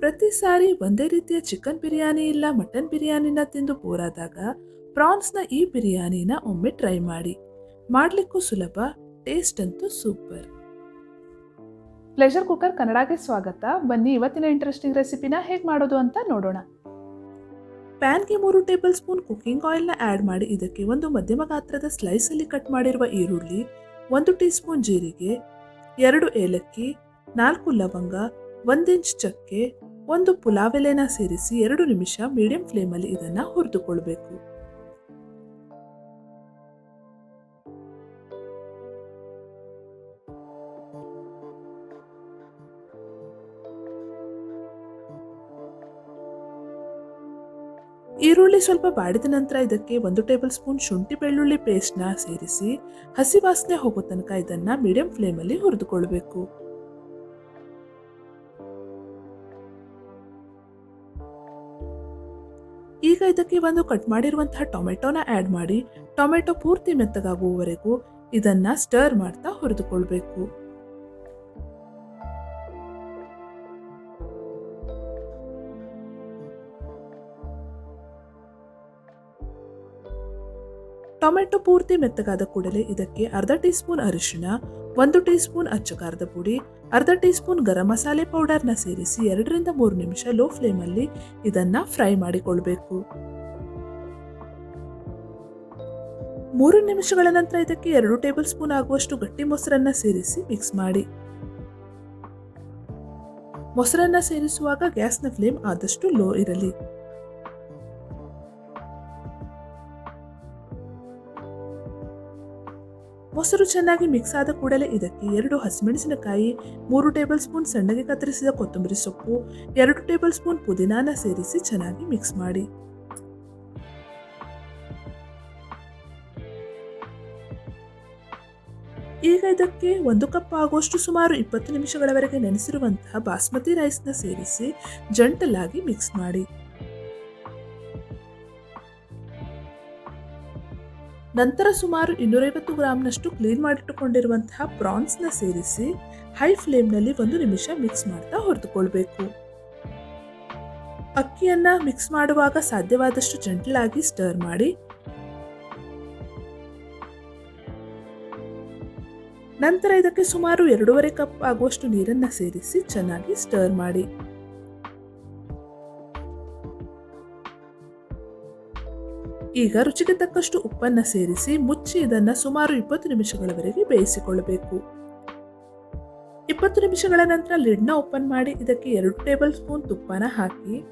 ಪ್ರತಿ ಸಾರಿ ಒಂದೇ ರೀತಿಯ ಚಿಕನ್ ಬಿರಿಯಾನಿ ಇಲ್ಲ ಮಟನ್ ಬಿರಿಯಾನಿನ ತಿಂದು ಬೋರಾದಾಗ ಪ್ರಾನ್ಸ್ನ ಈ ಬಿರಿಯಾನಿನ ಒಮ್ಮೆ ಟ್ರೈ ಮಾಡಿ. ಮಾಡಲಿಕ್ಕೂ ಸುಲಭ ಟೇಸ್ಟ್ ಅಂತೂ ಸೂಪರ್ ಪ್ಲೆಷರ್ ಕುಕ್ಕರ್ ಕನ್ನಡಕ್ಕೆ ಸ್ವಾಗತ. ಬನ್ನಿ ಇವತ್ತಿನ ಇಂಟ್ರೆಸ್ಟಿಂಗ್ ರೆಸಿಪಿನ ಹೇಗೆ ಮಾಡೋದು ಅಂತ ನೋಡೋಣ. ಪ್ಯಾನ್ಗೆ ಮೂರು ಟೇಬಲ್ ಸ್ಪೂನ್ ಕುಕ್ಕಿಂಗ್ ಆಯಿಲ್ನ ಆ್ಯಡ್ ಮಾಡಿ ಇದಕ್ಕೆ ಒಂದು ಮಧ್ಯಮ ಗಾತ್ರದ ಸ್ಲೈಸಲ್ಲಿ ಕಟ್ ಮಾಡಿರುವ ಈರುಳ್ಳಿ ಒಂದು ಟೀ ಸ್ಪೂನ್ ಜೀರಿಗೆ ಎರಡು ಏಲಕ್ಕಿ ನಾಲ್ಕು ಲವಂಗ ಒಂದಿಂಚ್ ಚಕ್ಕೆ ಒಂದು ಪುಲಾವ್ ಎಲೆನ ಸೇರಿಸಿ ಎರಡು ನಿಮಿಷ ಮೀಡಿಯಂ ಫ್ಲೇಮಲ್ಲಿ ಇದನ್ನು ಹುರಿದುಕೊಳ್ಬೇಕು. ಈರುಳ್ಳಿ ಸ್ವಲ್ಪ ಬಾಡಿದ ನಂತರ ಇದಕ್ಕೆ ಒಂದು ಟೇಬಲ್ ಸ್ಪೂನ್ ಶುಂಠಿ ಬೆಳ್ಳುಳ್ಳಿ ಪೇಸ್ಟ್ನ ಸೇರಿಸಿ ಹಸಿ ವಾಸನೆ ಹೋಗೋ ತನಕ ಇದನ್ನು ಮೀಡಿಯಂ ಫ್ಲೇಮಲ್ಲಿ ಹುರಿದುಕೊಳ್ಬೇಕು. ಈಗ ಇದಕ್ಕೆ ಒಂದು ಕಟ್ ಮಾಡಿರುವಂತಹ ಟೊಮೆಟೊನ ಆ್ಯಡ್ ಮಾಡಿ, ಟೊಮೆಟೊ ಪೂರ್ತಿ ಮೆತ್ತಗಾಗುವವರೆಗೂ ಇದನ್ನ ಸ್ಟರ್ ಮಾಡ್ತಾ ಹುರಿದುಕೊಳ್ಬೇಕು. ಟೊಮೆಟೊ ಪೂರ್ತಿ ಮೆತ್ತಗಾದ ಕೂಡಲೇ ಇದಕ್ಕೆ ಅರ್ಧ ಟೀ ಸ್ಪೂನ್ ಅರಿಶಿಣ, ಒಂದು ಟೀ ಸ್ಪೂನ್ ಪುಡಿ, ಅರ್ಧ ಟೀ ಸ್ಪೂನ್ ಗರಂ ಮಸಾಲೆ ಪೌಡರ್ನ ಸೇರಿಸಿ ಎರಡರಿಂದ ಮೂರು ನಿಮಿಷ ಲೋ ಫ್ಲೇಮಲ್ಲಿ ಇದನ್ನ ಫ್ರೈ ಮಾಡಿಕೊಳ್ಬೇಕು. ಮೂರು ನಿಮಿಷಗಳ ನಂತರ ಇದಕ್ಕೆ ಎರಡು ಟೇಬಲ್ ಸ್ಪೂನ್ ಆಗುವಷ್ಟು ಗಟ್ಟಿ ಮೊಸರನ್ನ ಸೇರಿಸಿ ಮಿಕ್ಸ್ ಮಾಡಿ. ಮೊಸರನ್ನ ಸೇರಿಸುವಾಗ ಗ್ಯಾಸ್ನ ಫ್ಲೇಮ್ ಆದಷ್ಟು ಲೋ ಇರಲಿ. ಮೊಸರು ಚೆನ್ನಾಗಿ ಮಿಕ್ಸ್ ಆದ ಕೂಡಲೇ ಇದಕ್ಕೆ ಎರಡು ಹಸಿಮೆಣಸಿನಕಾಯಿ, ಮೂರು ಟೇಬಲ್ ಸ್ಪೂನ್ ಸಣ್ಣಗೆ ಕತ್ತರಿಸಿದ ಕೊತ್ತಂಬರಿ ಸೊಪ್ಪು, ಎರಡು ಟೇಬಲ್ ಸ್ಪೂನ್ ಪುದೀನಾನ ಸೇರಿಸಿ ಚೆನ್ನಾಗಿ ಮಿಕ್ಸ್ ಮಾಡಿ. ಈಗ ಇದಕ್ಕೆ ಒಂದು ಕಪ್ ಆಗುವಷ್ಟು ಸುಮಾರು ಇಪ್ಪತ್ತು ನಿಮಿಷಗಳವರೆಗೆ ನೆನೆಸಿರುವಂತಹ ಬಾಸ್ಮತಿ ರೈಸ್ನ ಸೇರಿಸಿ ಜಂಟಲಾಗಿ ಮಿಕ್ಸ್ ಮಾಡಿ. ನಂತರ ಸುಮಾರು ಇನ್ನೂರೈವತ್ತು ಗ್ರಾಮ್ನಷ್ಟು ಕ್ಲೀನ್ ಮಾಡಿಟ್ಟುಕೊಂಡಿರುವಂತಹ ಪ್ರಾನ್ಸ್ನ ಸೇರಿಸಿ ಹೈ ಫ್ಲೇಮ್ನಲ್ಲಿ ಒಂದು ನಿಮಿಷ ಮಿಕ್ಸ್ ಮಾಡ್ತಾ ಹೊರತುಕೊಳ್ಬೇಕು ಅಕ್ಕಿಯನ್ನ ಮಿಕ್ಸ್ ಮಾಡುವಾಗ ಸಾಧ್ಯವಾದಷ್ಟು ಜಂಟಲಾಗಿ ಸ್ಟರ್ ಮಾಡಿ. ನಂತರ ಇದಕ್ಕೆ ಸುಮಾರು ಎರಡೂವರೆ ಕಪ್ ಆಗುವಷ್ಟು ನೀರನ್ನ ಸೇರಿಸಿ ಚೆನ್ನಾಗಿ ಸ್ಟರ್ ಮಾಡಿ. ಈಗ ರುಚಿಗೆ ತಕ್ಕಷ್ಟು ಉಪ್ಪನ್ನ ಸೇರಿಸಿ ಮುಚ್ಚಿ ಇದನ್ನು ಸುಮಾರು ಇಪ್ಪತ್ತು ನಿಮಿಷಗಳವರೆಗೆ ಬೇಯಿಸಿಕೊಳ್ಳಬೇಕು. ಇಪ್ಪತ್ತು ನಿಮಿಷಗಳ ನಂತರ ಲಿಡ್ನ ಓಪನ್ ಮಾಡಿ ಇದಕ್ಕೆ ಎರಡು ಟೇಬಲ್ ಸ್ಪೂನ್ ತುಪ್ಪನ ಹಾಕಿ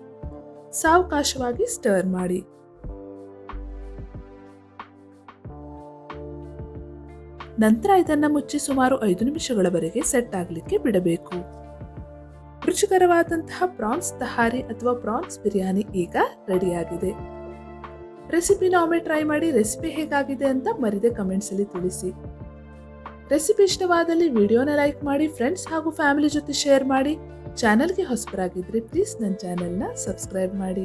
ಸಾವಕಾಶವಾಗಿ ಸ್ಟರ್ ಮಾಡಿ. ನಂತರ ಇದನ್ನ ಮುಚ್ಚಿ ಸುಮಾರು ಐದು ನಿಮಿಷಗಳವರೆಗೆ ಸೆಟ್ ಆಗಲಿಕ್ಕೆ ಬಿಡಬೇಕು. ರುಚಿಕರವಾದಂತಹ ಪ್ರಾನ್ಸ್ ತಹಾರಿ ಅಥವಾ ಪ್ರಾನ್ಸ್ ಬಿರಿಯಾನಿ ಈಗ ರೆಡಿಯಾಗಿದೆ. ರೆಸಿಪಿನ ಒಮ್ಮೆ ಟ್ರೈ ಮಾಡಿ ರೆಸಿಪಿ ಹೇಗಾಗಿದೆ ಅಂತ ಮರಿದೆ ಕಮೆಂಟ್ಸಲ್ಲಿ ತಿಳಿಸಿ. ರೆಸಿಪಿ ಇಷ್ಟವಾದಲ್ಲಿ ವಿಡಿಯೋನ ಲೈಕ್ ಮಾಡಿ ಫ್ರೆಂಡ್ಸ್ ಹಾಗೂ ಫ್ಯಾಮಿಲಿ ಜೊತೆ ಶೇರ್ ಮಾಡಿ. ಚಾನಲ್ಗೆ ಹೊಸಬರಾಗಿದ್ದರೆ ಪ್ಲೀಸ್ ನನ್ನ ಚಾನಲ್ನ ಸಬ್ಸ್ಕ್ರೈಬ್ ಮಾಡಿ.